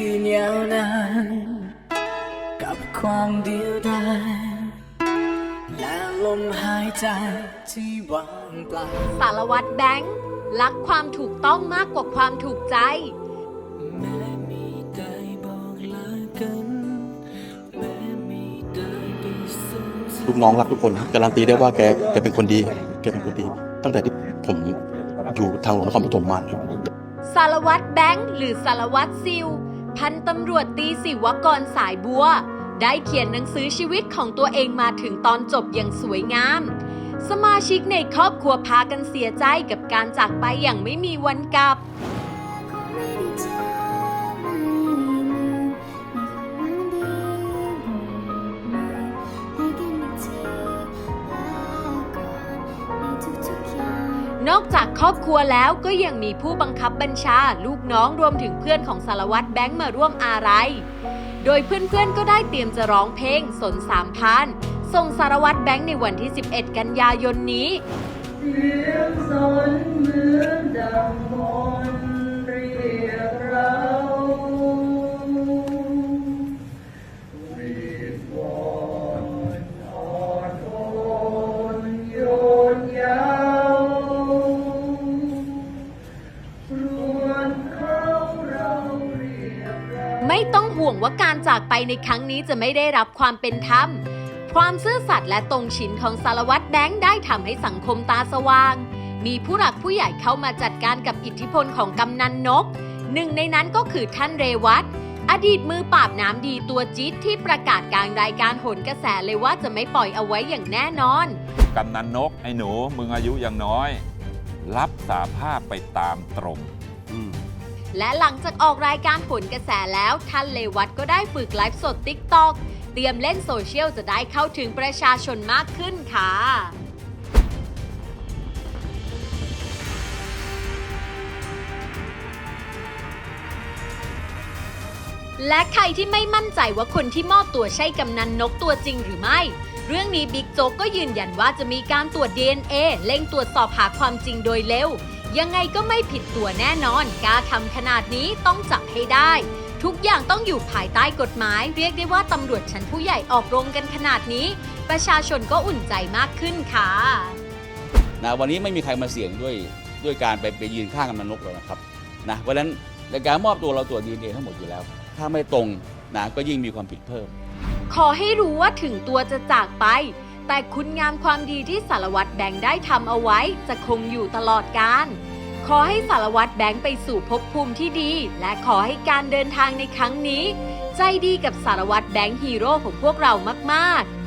คืนยาวนานกับความเดียวดายและลมหายใจที่ว่างเปล่าสารวัตรแบงค์รักความถูกต้องมากกว่าความถูกใจ แม้มีได้บอกลากัน แม้มีได้ไปส่งเธอลูกน้องรักทุกคนการันตีได้ว่าแกแกเป็นคนดีแกเป็นคนดี ตั้งแต่ที่ผมอยู่ทางหลวงนครปฐมมา สารวัตรแบงค์หรือสารวัตรซิล พันตำรวจตีสิวกรสายบัว ได้เขียนหนังสือชีวิตของตัวเองมาถึงตอนจบอย่างสวยงาม สมาชิกในครอบครัวพากันเสียใจกับการจากไปอย่างไม่มีวันกลับ นอกจากครอบครัวแล้วก็ยังมีผู้บังคับบัญชาลูกน้องรวมถึงเพื่อนของสารวัตรแบงค์มาร่วมอาลัยโดยเพื่อนๆก็ได้เตรียมจะร้องเพลงสนสามพันส่งสารวัตรแบงค์ในวันที่ 11 กันยายนนี้ ไม่ต้องห่วงว่าการจากไปในครั้งนี้จะไม่ได้รับความเป็นธรรม ความซื่อสัตย์และตรงฉินของสารวัตรแบงค์ได้ทำให้สังคมตาสว่าง มีผู้หลักผู้ใหญ่เข้ามาจัดการกับอิทธิพลของกำนันนก หนึ่งในนั้นก็คือท่านเรวัตอดีตมือปราบน้ำดีตัวจี๊ดที่ประกาศกลางรายการโหนกระแสเลยว่าจะไม่ปล่อยเอาไว้อย่างแน่นอน กำนันนกไอ้หนูมึงอายุยังน้อย รับสาภาพไปตามตรง และหลังจากออกรายการผลกระแสแล้วท่านเลวัตก็ได้ฝึกไลฟ์สด t ิ k t o k เตรียมเล่นโซเชียลจะได้เข้าถึงประชาชนมากขึ้นค่ะและใครที่ไม่มั่นใจว่าคนที่มอบตัวใช่กำนันนกตัวจริงหรือไม่ เรื่องนี้บิ๊กโจ๊กก็ยืนยันว่าจะมีการตรวจ DNA เร่งตรวจสอบหาความจริงโดยเร็ว ยังไงก็ไม่ผิดตัวแน่นอนกล้าทำขนาดนี้ต้องจับให้ได้ ทุกอย่างต้องอยู่ภายใต้กฎหมาย เรียกได้ว่าตำรวจชั้นผู้ใหญ่ออกโรงกันขนาดนี้ ประชาชนก็อุ่นใจมากขึ้นค่ะนะวันนี้ไม่มีใครมาเสี่ยงด้วยด้วยการไปไปยืนข้างกำนันนกหรอกนะครับนะเพราะฉะนั้นในการมอบตัวเราตรวจดีเอ็นทั้งหมดอยู่แล้ว ถ้าไม่ตรงนะก็ยิ่งมีความผิดเพิ่ม ขอให้รู้ว่าถึงตัวจะจากไป แต่คุณงามความดีที่สารวัตรแบงค์ได้ทำเอาไว้จะคงอยู่ตลอดกาลขอให้สารวัตรแบงค์ไปสู่ภพภูมิที่ดี และขอให้การเดินทางในครั้งนี้ ใจดีกับสารวัตรแบงค์ฮีโร่ของพวกเรามากๆ